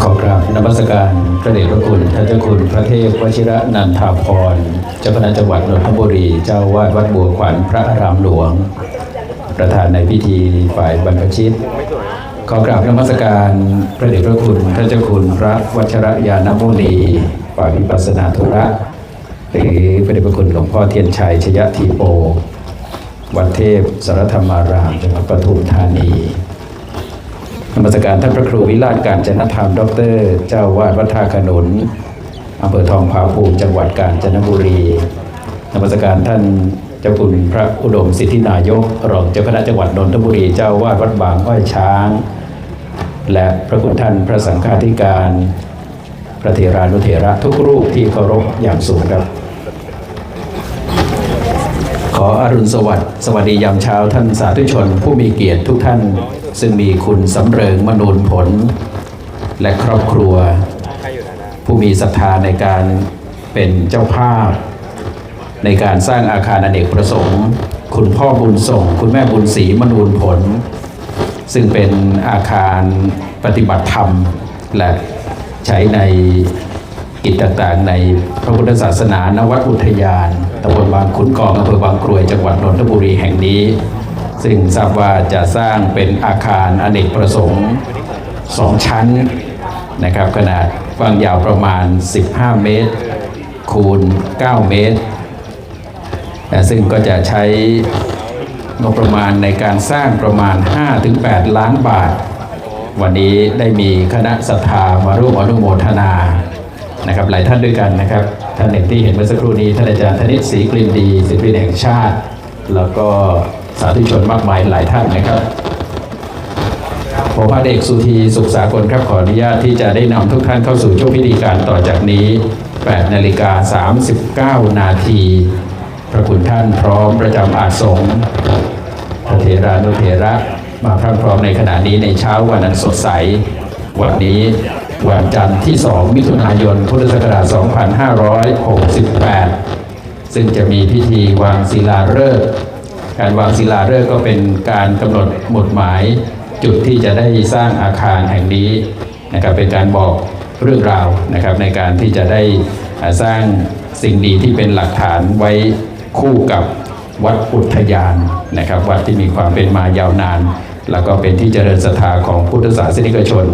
ขอกราบนมัสการพระเดชพระคุณท่านเจ้าคุณพระเทพวชิระนันทาพร จ้าคณะจังหวัดนนทบุรี เจ้าวาดวัดบัวขวัญพระอารามหลวง ประธานในพิธีฝ่ายบรรพชิต ขอกราบนมัสการพระเดชพระคุณท่านเจ้าคุณพระวชรยานมุนีฝ่ายวิปัสสนาธุระ หรือพระเดชพระคุณหลวงพ่อเทียนชัยชยทีโป วัดเทพสารธรรมารามจังหวัดปทุมธานีนมัสการท่านพระครูวิราชการจนธรรม ดร เจ้าวาดวัดท่าขนุน อำเภอทองผาภูมิจังหวัดกาญจนบุรีนมัสการท่านเจ้าคุณพระอุดมสิทธินายก รองเจ้าคณะจังหวัดนนทบุรีเจ้าวาดวัดบางอ้อยช้าง และพระคุณท่านพระสังฆาธิการ พระเถรานุเถระทุกรูปที่เคารพอย่างสูงครับ ขออรุณสวัสดิ์สวัสดียามเช้าท่านสาธุชน ผู้มีเกียรติทุกท่าน ซึ่งมีคุณสำเริงมนูนผล และครอบครัว ผู้มีศรัทธาในการเป็นเจ้าภาพ ในการสร้างอาคารอเนกประสงค์ คุณพ่อบุญส่ง คุณแม่บุญศรีมนูนผล ซึ่งเป็นอาคารปฏิบัติธรรม และใช้ในกิจต่างๆ ในพระพุทธศาสนานวัดอุทยานตำบลบางขุนกองอำเภอบางกรวยจังหวัดนนทบุรีแห่งนี้ ซึ่งทราบว่าจะสร้างเป็นอาคารอเนกประสงค์สองชั้นนะครับขนาด กว้างยาวประมาณ 15 เมตร คูณ 9 เมตร ซึ่งก็จะใช้งบประมาณในการสร้างประมาณ 5-8 ล้านบาท วันนี้ได้มีคณะศรัทธามาร่วมอนุโมทนานะครับหลายท่านด้วยกันนะครับ ท่านหนึ่งที่เห็นเมื่อสักครู่นี้ท่านอาจารย์ธนิตศรีกลินดีศิลปินแห่งชาติ แล้วก็สาธุชนมากมายหลายท่านนะครับ ผมพันเอกสุธีสุขสากลครับขออนุญาตที่จะได้นำทุกท่านเข้าสู่ช่วงพิธีการต่อจากนี้ 8 นาฬิกา 39 นาที พระคุณท่านพร้อมประจำอาสงฆ์พระเถรานุเถระมาพร้อมพร้อมในขณะนี้ในเช้าวันอันสดใส วันนี้วันจันทร์ที่ 2 มิถุนายน พุทธศักราช 2568 ซึ่งจะมีพิธีวางศิลาฤกษ์การวางศิลาฤกษ์ก็เป็นการกำหนดหมุดหมาย จุดที่จะได้สร้างอาคารแห่งนี้นะครับเป็นการบอกเรื่องราวนะครับในการที่จะได้สร้างสิ่งดีที่เป็นหลักฐานไว้คู่กับวัดอุทยานนะครับวัดที่มีความเป็นมายาวนาน แล้วก็เป็นที่เจริญศรัทธาของพุทธศาสนิกชน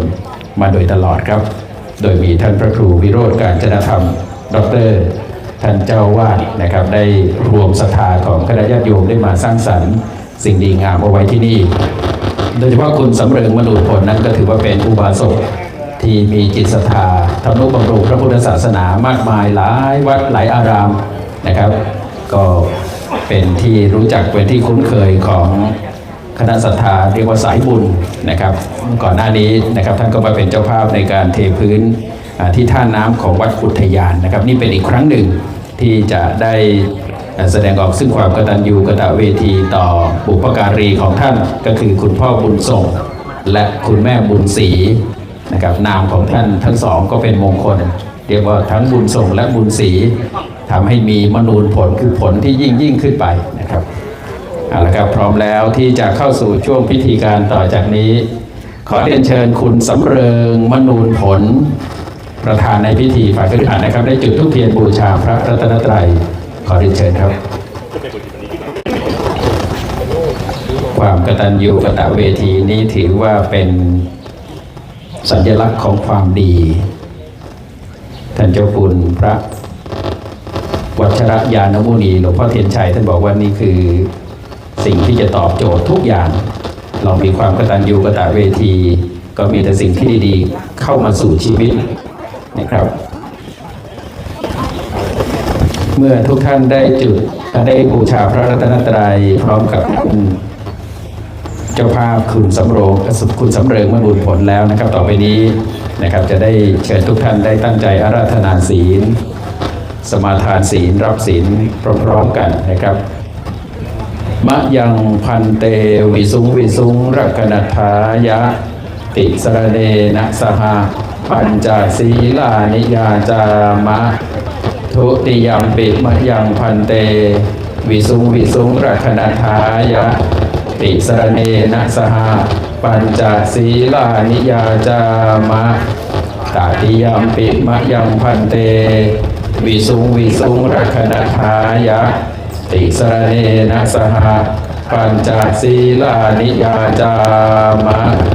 มาโดยตลอดครับ โดยมีท่านพระครูวิโรธการจนธรรม ดร ท่านเจ้าวาดนะครับได้รวมศรัทธาของคณะญาติโยมได้มาสร้างสรรค์ สิ่งดีงามเอาไว้ที่นี่ โดยเฉพาะคุณสำเริงมนูผลนั้นก็ถือว่าเป็นอุบาสกที่มีจิตศรัทธาทนุบำรุงพระพุทธศาสนามากมายหลายวัดหลายอารามนะครับ ก็เป็นที่รู้จักเป็นที่คุ้นเคยของคณะศรัทธาเรียกว่าสายบุญนะครับ ก่อนหน้านี้นะครับท่านก็มาเป็นเจ้าภาพในการเทพื้นที่ท่าน้ำของวัดอุทยานนะครับ นี่เป็นอีกครั้งหนึ่งที่จะได้ แสดงออกซึ่งความกตัญญูกตเวทีต่อบุพการีของท่านก็คือคุณพ่อบุญส่ง และคุณแม่บุญศรีนะครับนามของท่านทั้งสองก็เป็นมงคล เรียกว่าทั้งบุญส่งและบุญศรีทำให้มีมนูนผลคือผลที่ยิ่งยิ่งขึ้นไปนะครับเอาละครับพร้อมแล้วที่จะเข้าสู่ช่วงพิธีการต่อจากนี้ ขอเรียนเชิญคุณสำเริงมนูนผล ประธานในพิธีฝ่ายคฤหัสถ์นะครับ ได้จุดธูปเทียนบูชาพระรัตนตรัย ขอเรียนเชิญครับ ความกตัญญูกตเวทีนี้ถือว่าเป็นสัญลักษณ์ของความดี ท่านเจ้าคุณพระ วัชระยานมุนีหลวงพ่อเทียนชัยท่านบอกว่านี่คือสิ่งที่จะตอบโจทย์ทุกอย่าง เรามีความกตัญญูกตเวที ก็มีแต่สิ่งที่ดีๆเข้ามาสู่ชีวิตนะครับ เมื่อทุกท่านได้จุดได้บูชาพระรัตนตรัยพร้อมกับเจ้าภาพคุณสำโรงคุณสำเริงมบุญผลแล้วนะครับ ต่อไปนี้นะครับ จะได้เชิญทุกท่านได้ตั้งใจอาราธนาศีล สมาทานศีล รับศีลพร้อมๆกันนะครับมะยังพันเตวิสุงวิสุงรักนัทายะ ติสระเนนะสหปัญจศีลานิยาจามะ ทุติยมปิมะยังพันเต วิสุงวิสุงรักนัทายะ ติสรเนนะสหปัญจศีลานิยาจามะตาติยมปิมะยังพันเต วิสุงวิสุงรักนัทายะ ติสรเนนะสหปัญจศีลานิยาจามะ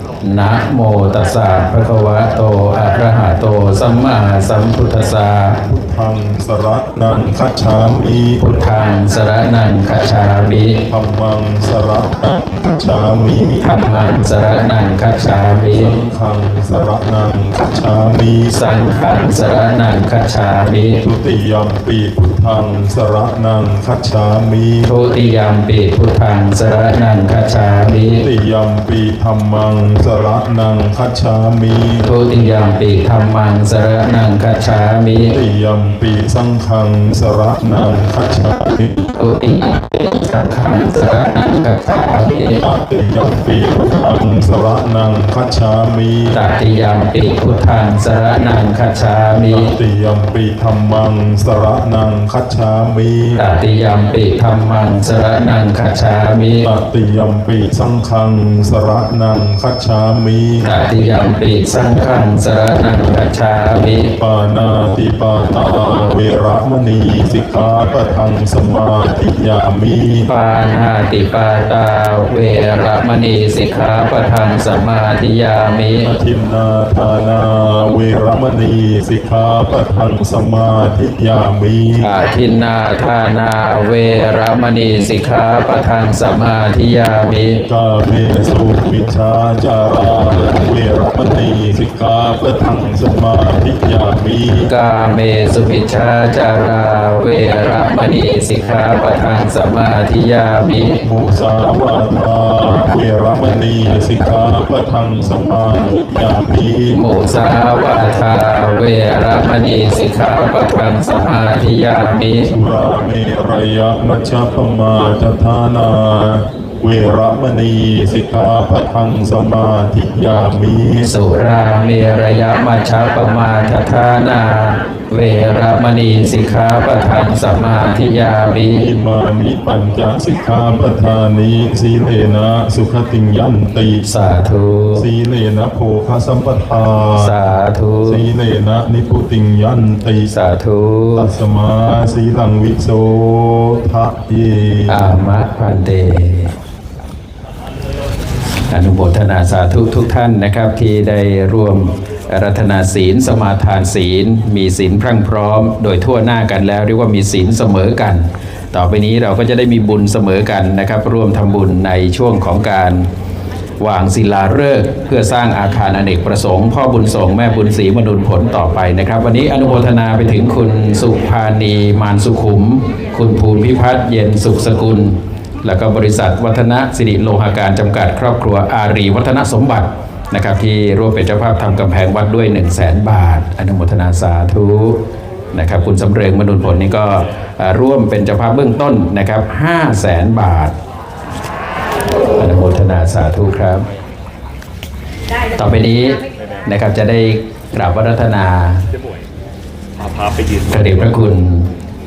นะโมตัสสะภะคะวะโตอะระหะโตสัมมาสัมพุทธัสสะพังสระนังคัจฉามิพุทธังสรณังคัจฉามิธัมมังสระนังคัจฉามิธัมมังสรณังคัจฉามิขังสระนังคัจฉามิสังฆังสรณังคัจฉามิทุติยมปีพุทธังสระนังคัจฉามิทุติยมปิพุทธังสรณังคัจฉามิทุติ ยมปีธรรมังสระนังคัจฉามิทุติยมปิธัมมังสรณังคัจฉามิทุติยมปีสังฆังสระนังคัจฉามิทุติยมปิสังฆังสรณังคัจฉามิตติยมปีพุทธังสระนังคัจฉามิตติยมปิพุทธังสรณังคัจฉามิตติยมปีธรรมังสระนังคัจฉามิตติยมปิธัมมังสรณังคัจฉามิตติยมปีสังฆังสระนังคัจฉามิตติยมปิสังฆังสรณังคัจฉามิปานาติปาตาเวระมณีสิกขาปะทังสมาธิยามิปานาติปาตาเวระมณีสิกขาปะทังสมาธิยามิทินนาทานาเวระมณีสิกขาปะทังสมาธิยามิอาทินนาทานาเวระมณีสิกขาปะทังสมาธิยามิกาเมสุวิชาจาราเวระมณีสิกขาปะทังสมาธิยามิกาเมสุวิชชาจาราเวระมณีสิกขาปะทังสมาธิยามิมุสาวาทาเวระมณีสิกขาปะทังสมาธิยามิโมสาวาทาเวระมณีสิกขาปะทังสมาธิยามิสุราเมรยมัชฌปมาจทานา เวระมณีสิกขาปะทังสมาธิยามิสุราเมรยมัชฌปมาทฐานา เวระมณีสิกขาปะทังสมาธิยามิอิมามิปัญจสิกขาปทานิสีเลนะสุขติงยันติสาธุสีเลนะโภคสัมปทาสาธุสีเลนะนิพุติงยันติสาธุตัสมาสีลังวิโสทะเยอามะพันเต อนุโมทนาสาธุทุกท่านนะครับที่ได้ร่วมรัตนาศีลสมาทานศีล มีศีลพรั่งพร้อม โดยทั่วหน้ากันแล้วเรียกว่ามีศีลเสมอกัน ต่อไปนี้เราก็จะได้มีบุญเสมอกันนะครับ ร่วมทำบุญในช่วงของการวางศิลาฤกษ์เพื่อสร้างอาคารอเนกประสงค์ พ่อบุญสงแม่บุญศรีมนุนผลต่อไปนะครับ วันนี้อนุโมทนาไปถึงคุณสุภานีมานสุขุม คุณภูมิพิพัฒน์เย็นสุขสกุล แล้วก็บริษัทวัฒนสิริโลหาการจำกัดครอบครัวอารีวัฒนสมบัตินะครับที่ร่วมเป็นเจ้าภาพทำกำแพงวัดด้วย 1 0 0 0 0แบาท อนุโมทนาสาธุนะครับคุณสำเริงมนุนผลนี่ก็อ่าร่วมเป็นเจ้าภาพเบื้องต้นนะครับ5 0 0แสนบาท อนุโมทนาสาธุครับ ต่อไปนี้นะครับจะได้กราบวัฒนาพาไปยืนพระเดชพระคุณ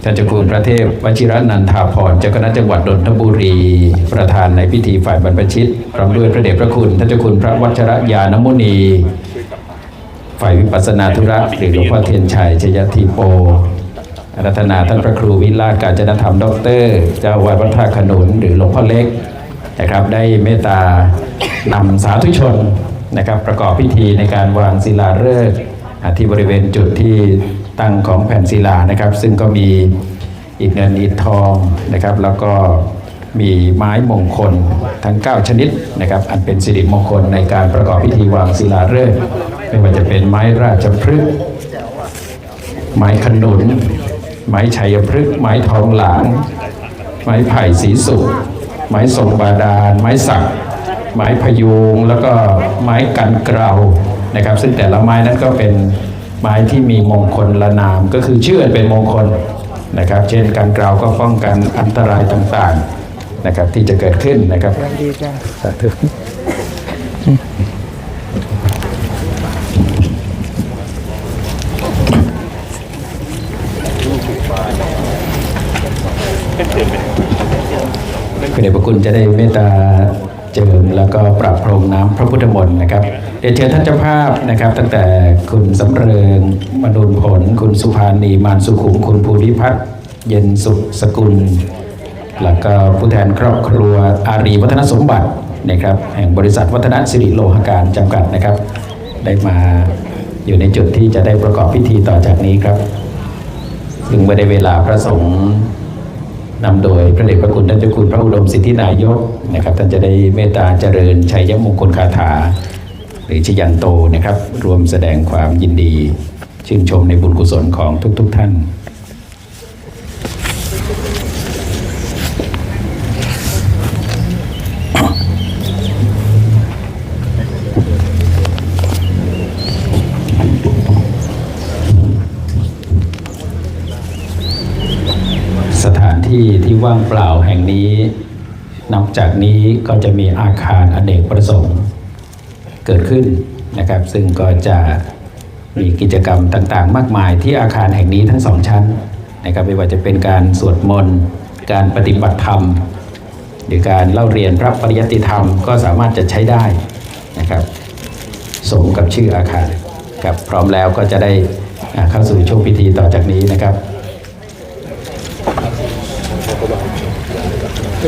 ท่านเจ้าคุณพระเทพวชิรนันทาพรเจ้าคณะจังหวัดนนทบุรี ประธานในพิธีฝ่ายบรรพชิตพร้อมด้วยพระเดชพระคุณท่านเจ้าคุณพระวัชรยานมุนี ฝ่ายวิปัสสนาธุระหรือหลวงพ่อเทียนชัยชยทีโปรัตนาท่านพระครูวิลาศการจนธรรมด็อกเตอร์เจ้าวาดวัดท่าขนุนหรือหลวงพ่อเล็กนะครับได้เมตตานำสาธุชนนะครับประกอบพิธีในการวางศิลาฤกษ์ที่บริเวณจุดที่ ตั้งของแผ่นศิลานะครับ ซึ่งก็มีอิฐเงินอิฐทองนะครับ แล้วก็มีไม้มงคลทั้ง 9 ชนิดนะครับ อันเป็นสิริมงคลในการประกอบพิธีวางศิลาฤกษ์ไม่ว่าจะเป็นไม้ราชพฤกษ์ไม้ขนุน ไม้ชัยพฤกษ์ไม้ทองหลาง ไม้ไผ่สีสุกไม้ทรงบาดาล ไม้สัก ไม้พยุง แล้วก็ไม้กันเกลานะครับ ซึ่งแต่ละไม้นั้นก็เป็น ไม้ที่มีมงคลละนามก็คือชื่อเป็นมงคลนะครับ เช่นกันเกลาวก็ป้องกันอันตรายต่างๆนะครับที่จะเกิดขึ้นนะครับสาธุพระเดชพระคุณจะได้เมตตาเจิมแล้วก็ปรับพรมน้ำพระพุทธมนต์นะครับ รียนเชิญท่านเจ้าภาพนะครับ ตั้งแต่คุณสำเริงมนุนผล คุณสุภานีมานสุขุม คุณภูริพัฒน์เย็นสุขสกุล แล้วก็ผู้แทนครอบครัวอารีวัฒนสมบัตินะครับแห่งบริษัทวัฒนสิริโลหการจำกัดนะครับ ได้มาอยู่ในจุดที่จะได้ประกอบพิธีต่อจากนี้ครับ ซึ่งเมื่อได้เวลาพระสงฆ์นำโดยพระเดชพระคุณท่านเจ้าคุณพระอุดมสิทธินายกนะครับท่านจะได้เมตตาเจริญชัยมงคลคาถา หรือชยันโตนะครับรวมแสดงความยินดี ชื่นชมในบุญกุศลของทุกๆทท่าน สถานที่ที่ว่างเปล่าแห่งนี้ นอกจากนี้ก็จะมีอาคารอเนกประสงค์ เกิดขึ้นนะครับ ซึ่งก็จะมีกิจกรรมต่างๆ มากมายที่อาคารแห่งนี้ทั้งสองชั้นนะครับไม่ว่าจะเป็นการสวดมนต์การปฏิบัติธรรม หรือการเล่าเรียนพระปริยติธรรมก็สามารถจะใช้ได้นะครับสมกับชื่ออาคารครับพร้อมแล้วก็จะได้เข้าสู่ช่วงพิธีต่อจากนี้นะครับ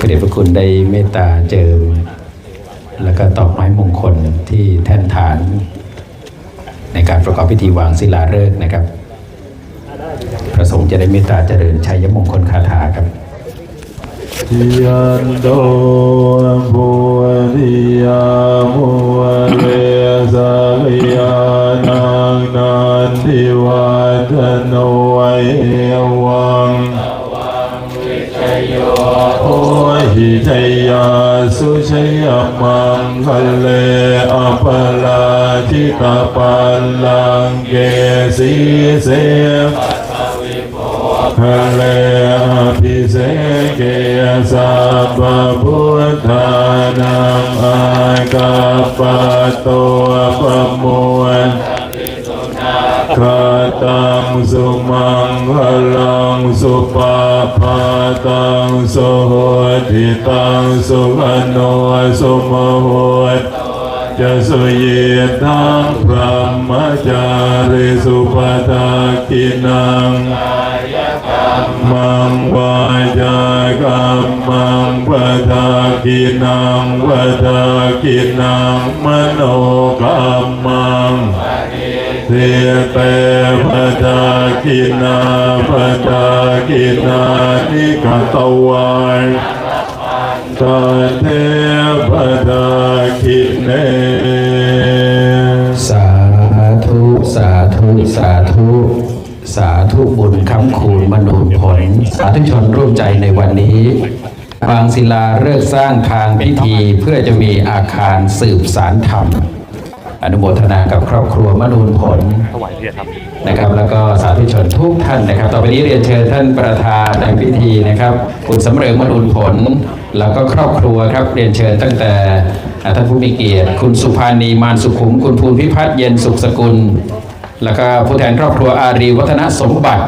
พระเดชพระคุณได้เมตตาเจิม แล้วก็ตอกไม้มงคลที่แท่นฐาน ในการประกอบพิธีวางศิลาฤกษ์นะครับพระสงฆ์จะได้เมตตาเจริญชัยมงคลคาถาครับยันโตภูริยามุเรสยานังนันทิวัฒโนเอวัง โอหิชยาสุชยมังคะเลอปลาชิตาปัลลังเกสีเสฮะเลอภิเษกยสัพพุทธานังอากาปะโตปะมวน คาตังสุมังคลังสุปาพาตังสุโหติตังสุขโนสุมโหตจะสุเยทังพระมจาริสุปทากินังมังวาจากัมมังปทากินังปทากินังมโนกัมมัง เทเตปทากินาปทากินานิกตวันตาเทพดาคิเนสาธุสาธุสาธุสาธุบุญคำคูณมโนผล สาธุชนร่วมใจในวันนี้บางศิลาเลิกสร้างทางพิธีเพื่อจะมีอาคารสืบสารธรรม อนุโมทนากับครอบครัวมนูนผลถวายเพียรครับนะครับ แล้วก็สาธุชนทุกท่านนะครับ ต่อไปนี้เรียนเชิญท่านประธานในพิธีนะครับ คุณสำเริงมนุนผล แล้วก็ครอบครัวครับเรียนเชิญตั้งแต่อ่าท่านผู้มีเกียรติ คุณสุภานีมานสุขุม คุณภูลพิพัฒน์เย็นสุขสกุล แล้วก็ผู้แทนครอบครัวอารีวัฒนสมบัติ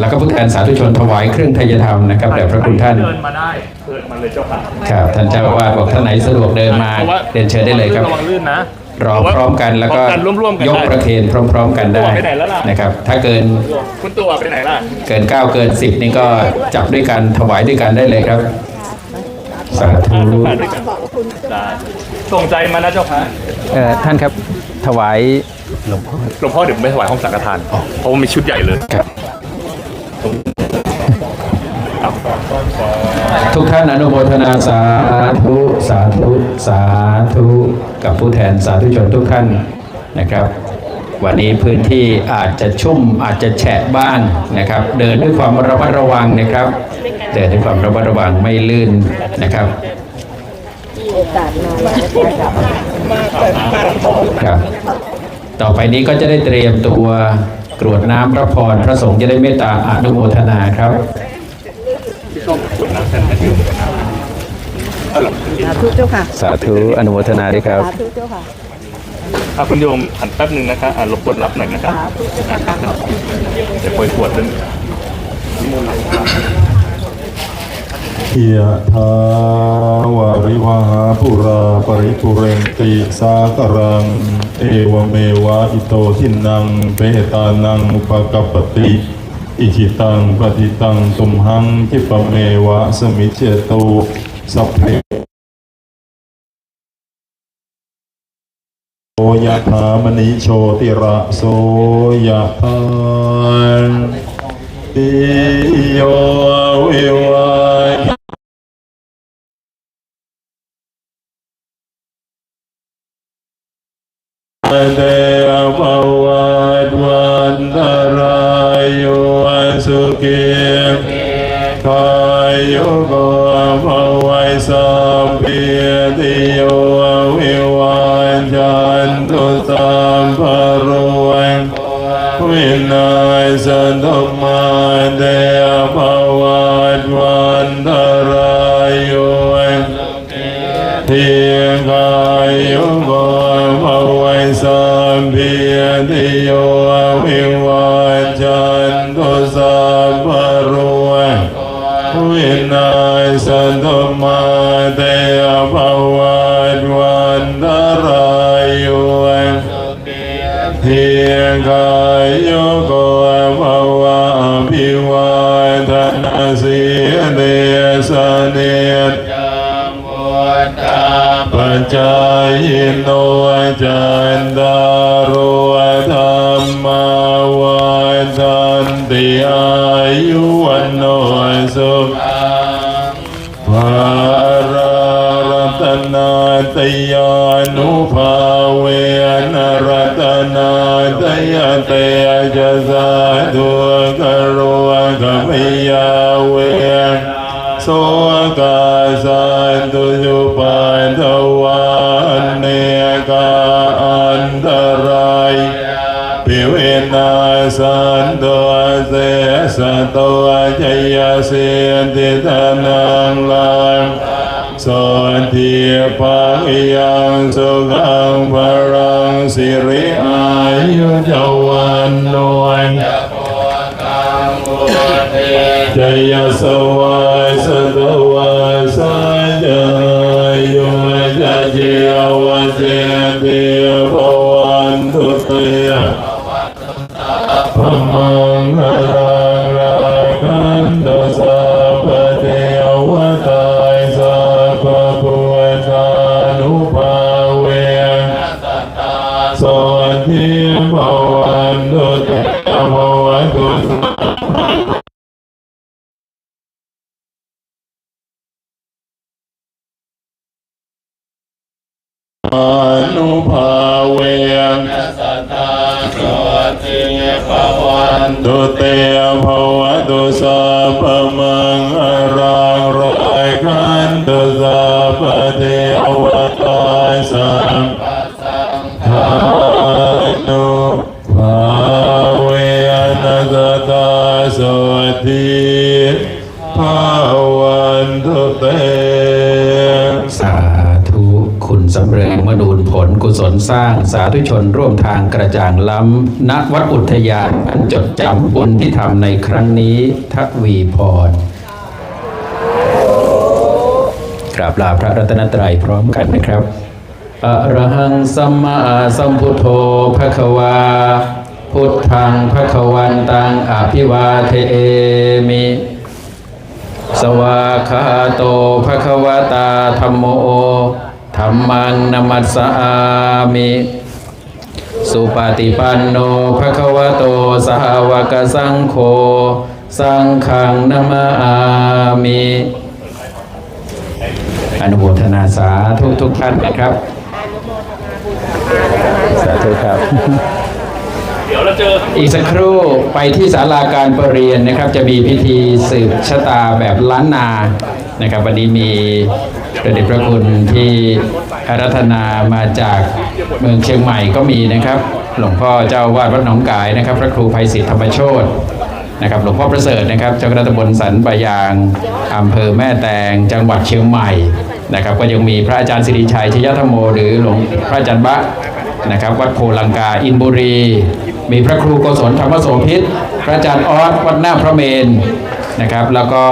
แล้วก็ผู้แทนสาธุชนถวายเครื่องทายธรรมนะครับแด่พระคุณท่านเดินมาได้เดินมาเลยเจ้าค่ะครับท่านเจ้าอาวาสบอกท่านไหนสะดวกเดินมาพะว่เรียนเชิญได้เลยครับระวังลื่นนะ รอพร้อมกันแล้วก็พร้อมกันร่วมๆกันยกได้ประเคนพร้อม ๆ กันได้ตัวไปไหนแล้วล่ะนะครับ ถ้าเกินคุณตัวไปไหนล่ะเกิน9เกิน10นี่ก็จับด้วยกันถวายด้วยกันได้เลยครับสาธุอะด้วยกันได้ส่งใจมานะเจ้าค่ะเอ่อท่านครับถวายหลวงพ่อหลวงพ่อเดี๋ยวผมไปถวายห้องสังฆทานเพราะว่ามีชุดใหญ่เลย ทุกท่านอนุโมทนาสาธุสาธุสาธุกับผู้แทนสาธุชนทุกท่านนะครับ วันนี้พื้นที่อาจจะชุ่มอาจจะแฉะบ้างนะครับ เดินด้วยความระมัดระวังนะครับ เดินด้วยความระมัดระวังไม่ลื่นนะครับโอกาสมาครับ ต่อไปนี้ก็จะได้เตรียมตัวกรวดน้ำพระพรพระสงฆ์จะได้เมตตาอนุโมทนาครับ สาธุเจ้าค่ะ สาธุอนุโมทนาด้วยครับ สาธุเจ้าค่ะอะคุณโยมหันแป๊บหนึ่งนะคะอะรบกวนรับหน่อยนะครับสาธุเจ้าค่ะเดี๋ยวปล่อยขวดนึงยะถาวาริวหาปุราปริปุเรนติสากรัง เอวเมวะอิโตทินังเปตานังอุปกัปปติ อิจิตังปฏิตังตุมหังคิปเมวะสมิเจตุสัพเพโอยะถามณิโชติระโสยะถานติโยวิวาายโยโกภวัยสัมพิติโย ตยานุภาเวนรัตนาตยเตจะสาธุกโรกมิยาเวโสกาสันตุจุปันทวันเนกาอันตรายปิเวนาสันตุเสสตุจยเส ปังยังสุขังพรังสิริอายุจวันโนนจยสวายสตวายสัจโยจเจียว ธุชนร่วมทางกระจ่างล้ำณวัดอุทยานจดจำบุญที่ทำในครั้งนี้ทวีพรกราบลาพระรัตนตรัยพร้อมกันนะครับอะระหังสัมมาสัมพุทโธภควา พุทธังภควันตังอภิวาเทมิ สวาคาโตภควตาธรรมโอธรรมังนมัสสามิ สุปฏิปันโนภะคะวะโตสาวกสังโฆสังฆังนามามิอนุโมทนาสาธุทุกท่านนะครับ สาธุครับ เดี๋ยวเราเจอ อีกสักครู่ไปที่ศาลาการประเรียนนะครับ จะมีพิธีสืบชะตาแบบล้านนานะครับ วันนี้มี พระเดชพระคุณที่อารัธนามาจากเมืองเชียงใหม่ก็มีนะครับ หลวงพ่อเจ้าวาดวัดหนองกายนะครับ พระครูภัยศิษฐ์ธรรมโชตนะครับหลวงพ่อประเสริฐนะครับเจ้าคณะตำบลสันปะยางอำเภอแม่แตงจังหวัดเชียงใหม่นะครับ ก็ยังมีพระอาจารย์สิริชัยชยธรรมโม หรือหลวงพระอาจารย์บะนะครับ วัดโพลังกาอินบุรี มีพระครูโกศลธรรมโสพิษพระอาจารย์ออสวัดหน้าพระเมนนะครับ แล้วก็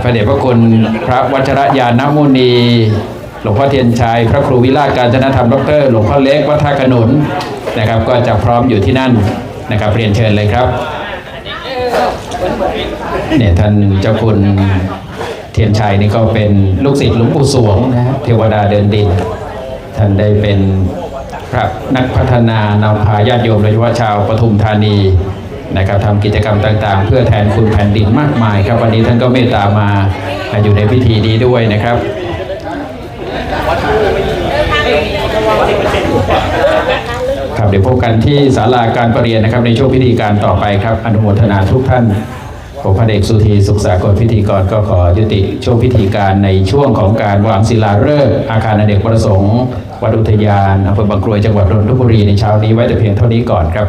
พระเดชพระคุณพระวัชรยานมุนี หลวงพ่อเทียนชัย พระครูวิราชการจนธรรมดรหลวงพ่อเล็กวัดท่าขนุนนะครับ ก็จะพร้อมอยู่ที่นั่นนะครับเรียนเชิญเลยครับเนี่ยท่านเจ้าคุณเทียนชัยนี่ก็เป็นลูกศิษย์หลวงปู่สวงนะฮะเทวดาเดินดิน ท่านได้เป็นพระนักพัฒนานำพาญาติโยมโดยเฉพาะชาวปทุมธานี นะครับทำกิจกรรมต่างๆ เพื่อแทนคุณแผ่นดินมากมายครับวันนี้ท่านก็เมตตามาอยู่ในพิธีนี้ด้วยนะครับครับเดี๋ยวพบกันที่ศาลาการประเรียนนะครับ ในช่วงพิธีการต่อไปครับอนุโมทนาทุกท่านผมพระเอกสุธีสุขสากลพิธีกรก็ขอยุติช่วงพิธีการในช่วงของการวางศิลาฤกษ์อาคารอเนกประสงค์วัดอุทยานอำเภอบางกรวยจังหวัดนนทบุรีในเช้านี้ไว้แต่เพียงเท่านี้ก่อนครับ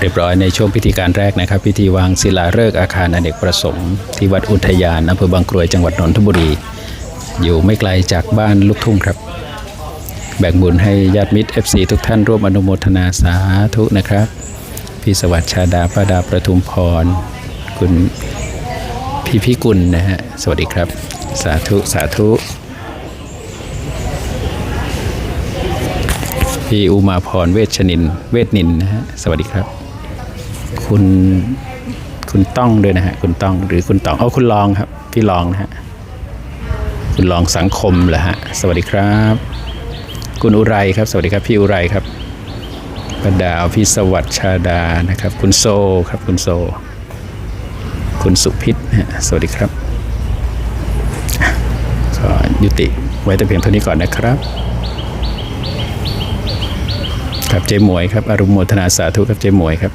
เรียบร้อยในช่วงพิธีการแรกนะครับ พิธีวางศิลาฤกษ์อาคารอเนกประสงค์ที่วัดอุทยานอำเภอบางกรวยจังหวัดนนทบุรี อยู่ไม่ไกลจากบ้านลูกทุ่งครับ แบ่งบุญให้ญาติมิตร FC ทุกท่านร่วมอนุโมทนาสาธุนะครับ พี่สวัสดิ์ชาดาพระดาประทุมพร คุณพี่พิกุลนะฮะสวัสดีครับ สาธุสาธุพี่อุมาพรเวชนิน เวชนินนะฮะ สวัสดีครับ คุณคุณต้องด้วยนะฮะคุณต้องหรือคุณต้องเอาคุณลองครับพี่ลองนะฮะคุณลองสังคมเหรอฮะสวัสดีครับ คุณอุไรครับ สวัสดีครับพี่อุไรครับประดาวพี่สวัสดิ์ชาดานะครับ คุณโซครับคุณโซ คุณสุพิษนะฮะสวัสดีครับอะขอยุติไว้แต่เพียงเท่านี้ก่อนนะครับครับเจ๊หมวยครับอรุณโมทนาสาธุครับเจ๊หมวยครับ